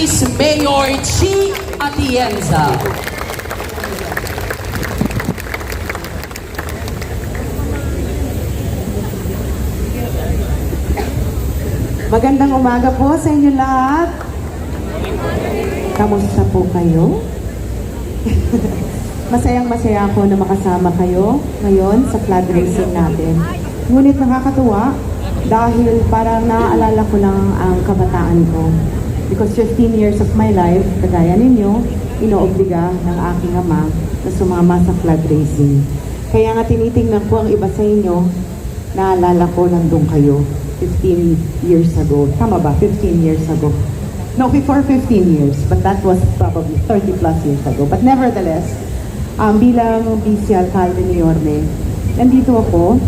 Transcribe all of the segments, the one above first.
Mayor Chi Atienza. Magandang umaga po sa inyo lahat. Kamusta po kayo? Masayang masaya ako na makasama kayo ngayon sa flag racing natin. Ngunit nakakatuwa dahil parang naaalala ko lang ang kabataan ko. Because 15 years of my life, kagaya ninyo, inoobliga ng aking ama na sumama sa flag racing. Kaya nga tinitingnan ko ang iba sa inyo, naalala ko nandun kayo 15 years ago. Tama ba? 15 years ago. No, before 15 years, but that was probably 30 plus years ago. But nevertheless, um, bilang vice alcalde ni Yorme, nandito ako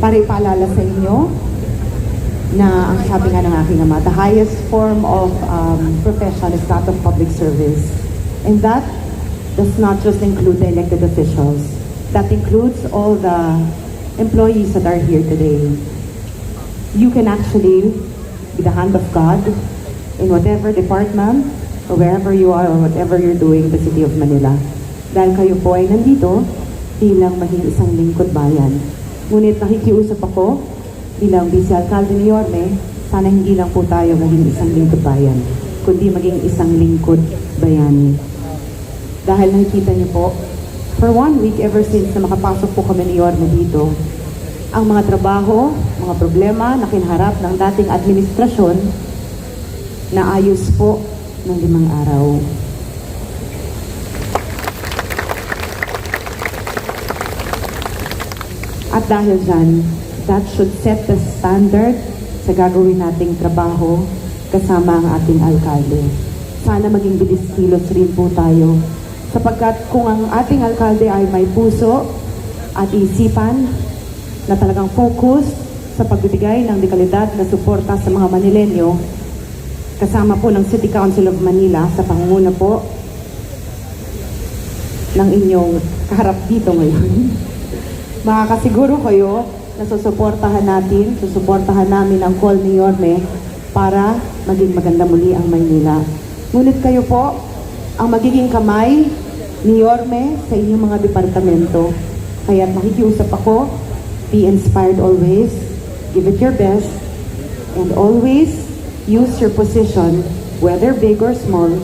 para ipaalala sa inyo na ang sabi nga ng aking ama, the highest form of um, profession is that of public service. And that does not just include the elected officials. That includes all the employees that are here today. You can actually be the hand of God in whatever department or wherever you are or whatever you're doing in the city of Manila. Dahil kayo po ay nandito bilang maging isang lingkod bayan. Ngunit nakikiusap ako bilang Vice Alcalde ni Yorme, sana hindi lang po tayo maging isang lingkod bayan, kundi maging isang lingkod bayani. Dahil nakikita niyo po, for one week ever since na makapasok po kami ni Yorme dito, ang mga trabaho, mga problema na kinharap ng dating administrasyon na ayos po ng limang araw. At dahil dyan, that should set the standard sa gagawin nating trabaho kasama ang ating alkalde. Sana maging bilis kilos rin po tayo sapagkat kung ang ating alkalde ay may puso at isipan na talagang focus sa pagbibigay ng dekalidad na suporta sa mga Manilenyo, kasama po ng City Council of Manila sa pangunguna po ng inyong kaharap dito ngayon. Makakasiguro kayo na susuportahan natin, susuportahan namin ang call ni Yorme para maging maganda muli ang Maynila. Ngunit kayo po ang magiging kamay ni Yorme sa inyong mga departamento. Kaya nakikiusap ako, be inspired always, give it your best, and always use your position, whether big or small,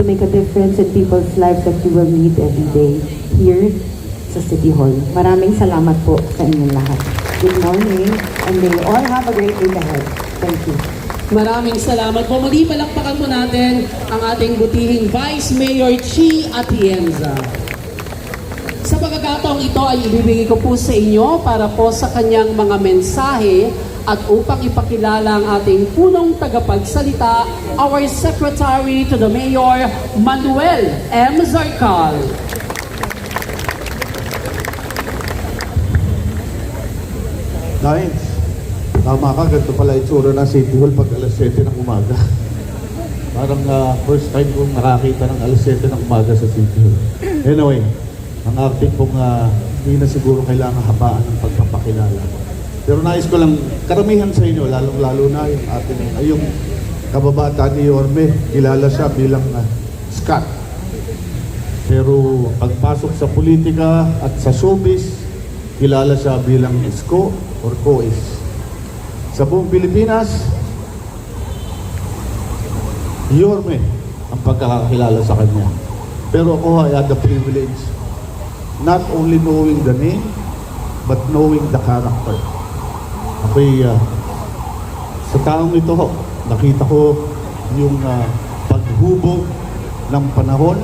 to make a difference in people's lives that you will meet every day here sa City Hall. Maraming salamat po sa inyong lahat. Good morning, and may you all have a great week ahead. Thank you. Maraming salamat po. Muli palakpakan po natin ang ating butihing Vice Mayor Chi Atienza. Sa pagkakataong ito ay ibibigay ko po sa inyo para po sa kanyang mga mensahe at upang ipakilala ang ating punong tagapagsalita, our Secretary to the Mayor, Manuel M. Zarcal. Nines, tama ka, ganito pala itsura ng City Hall pag alas 7 ng umaga. Parang ah, first time kong nakakita ng alas 7 ng umaga sa City Hall. Anyway, ang acting pong ah, hindi na siguro kailangan habaan ng pagpapakilala. Pero nais ko lang, karamihan sa inyo, lalong-lalo na yung ating, ay yung kababata ni Yorme, kilala siya bilang ah, Scott. Pero pagpasok sa politika at sa showbiz, kilala siya bilang Isko or Kois. Sa buong Pilipinas, Yorme ang pagkakakilala sa kanya. Pero ako I had the privilege not only knowing the name, but knowing the character. Ako'y ah, sa taong ito, nakita ko yung ah, paghubog ng panahon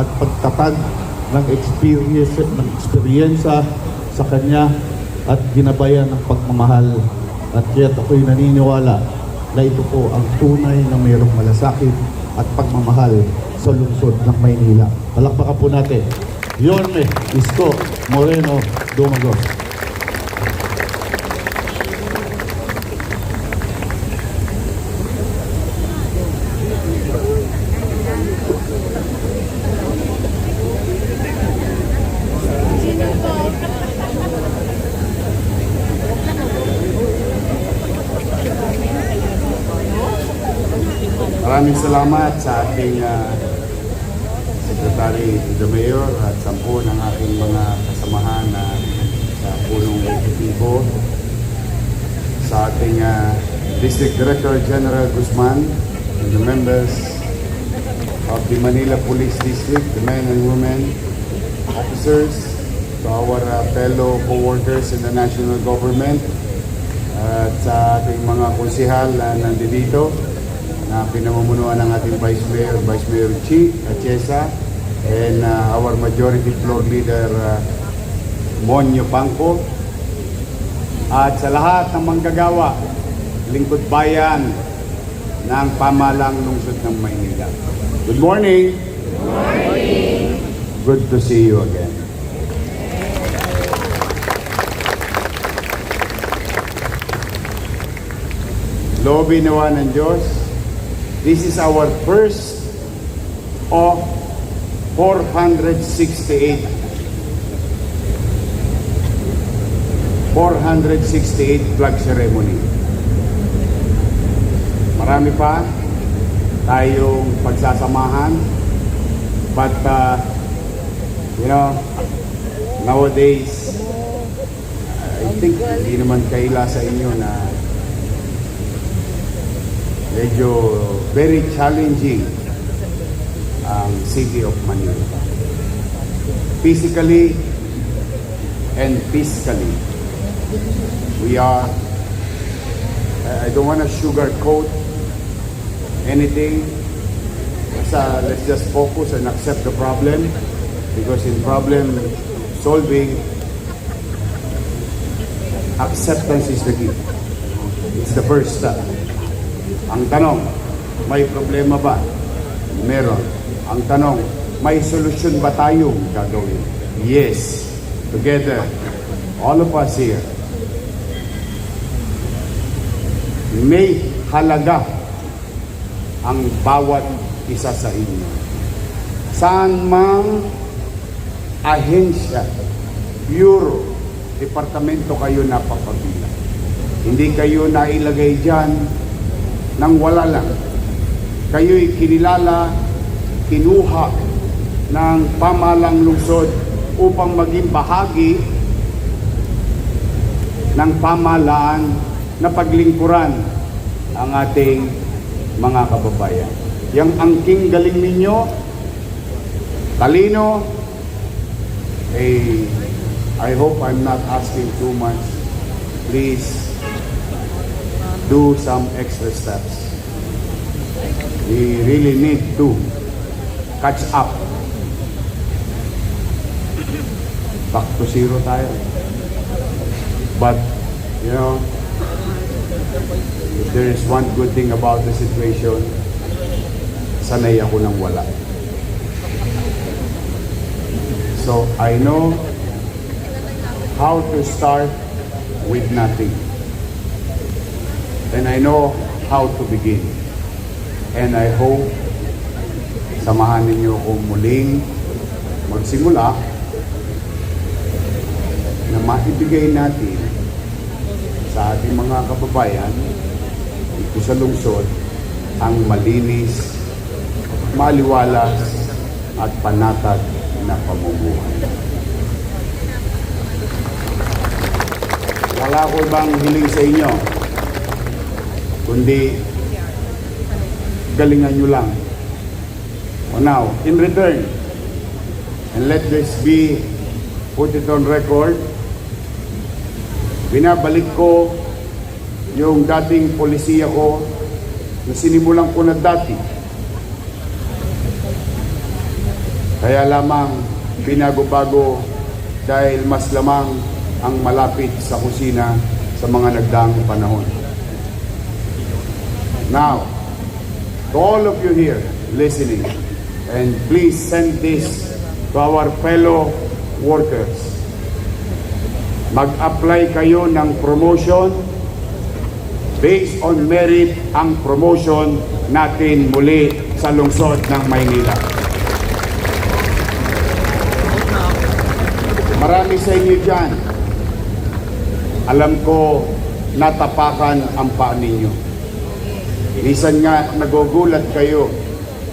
at pagtatag ng experience ng eksperyensa sa kanya at ginabayan ng pagmamahal at kaya't ako'y naniniwala na ito po ang tunay na mayroong malasakit at pagmamahal sa lungsod ng Maynila. Palakpakan po natin. Yorme Isko Moreno Dumagos. Maraming salamat sa ating ah, Secretary to the Mayor at sampu ng aking mga kasamahan na sa punong ekutibo, sa ating ah, District Director General Guzman, and the members of the Manila Police District, the men and women, officers, to our uh, fellow co-workers in the national government, at sa ating mga konsihal na nandito na pinamumunuan ng ating Vice Mayor, Vice Mayor Chi Atiesa, and uh, our majority floor leader, uh, Monyo Pangko, at sa lahat ng manggagawa, lingkod bayan ng pamalang lungsod ng Maynila. Good morning! Good morning! Good to see you again. Lobi nawa ng Diyos, this is our first of 468 468 flag ceremony. Marami pa tayong pagsasamahan. But, uh, you know, nowadays, I think hindi naman kaila sa inyo na medyo very challenging ang city of Manila. Physically and fiscally, we are, I don't want to sugarcoat anything. Basta let's just focus and accept the problem because in problem solving, acceptance is the key. It's the first step. Ang tanong, may problema ba? Meron. Ang tanong, may solusyon ba tayong gagawin? Yes. Together, all of us here, may halaga ang bawat isa sa inyo. Saan mang ahensya, bureau, departamento kayo napapabilang. Hindi kayo nailagay dyan nang wala lang. Kayo'y kinilala, kinuha ng pamalang lungsod upang maging bahagi ng pamalaan na paglingkuran ang ating mga kababayan. Yang angking galing ninyo, talino, eh, I hope I'm not asking too much. Please do some extra steps. We really need to catch up. Back to zero tayo. But, you know, if there is one good thing about the situation, sanay ako nang wala. So, I know how to start with nothing. And I know how to begin. And I hope samahan ninyo akong muling magsimula na maibigay natin sa ating mga kababayan dito sa lungsod ang malinis, maliwalas at panatag na pamumuhay. Wala ko ibang hiling sa inyo, kundi galingan nyo lang. Now, in return, and let this be put it on record, binabalik ko yung dating polisiya ko na sinimulan ko na dati. Kaya lamang binago-bago dahil mas lamang ang malapit sa kusina sa mga nagdaang panahon. Now, to all of you here listening, and please send this to our fellow workers. Mag-apply kayo ng promotion based on merit ang promotion natin muli sa lungsod ng Maynila. Marami sa inyo dyan, alam ko natapakan ang paa ninyo. Minsan nga nagugulat kayo,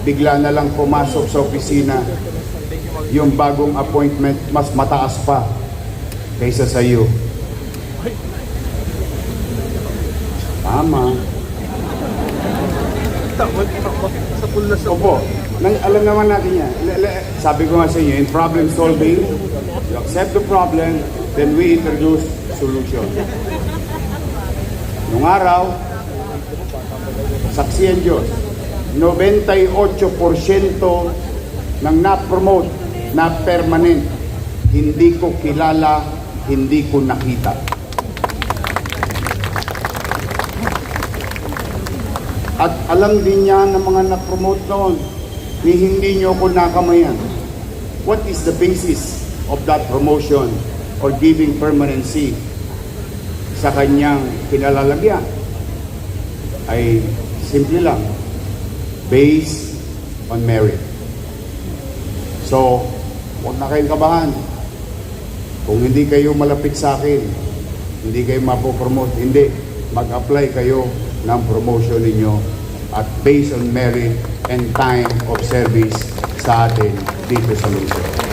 bigla na lang pumasok sa opisina yung bagong appointment mas mataas pa kaysa sa iyo. Tama. Opo, nang, alam naman natin yan. Sabi ko nga sa inyo, in problem solving, you accept the problem, then we introduce solution. Nung araw, saksi ang Diyos, 98% ng na-promote na permanent, hindi ko kilala, hindi ko nakita. At alam din niya ng mga na-promote noon, ni hindi niyo ko nakamayan. What is the basis of that promotion or giving permanency sa kanyang kinalalagyan? Ay simple lang, based on merit. So, huwag na kayong kabahan. Kung hindi kayo malapit sa akin, hindi kayo mapopromote, hindi. Mag-apply kayo ng promotion ninyo at based on merit and time of service sa atin dito sa Luzon.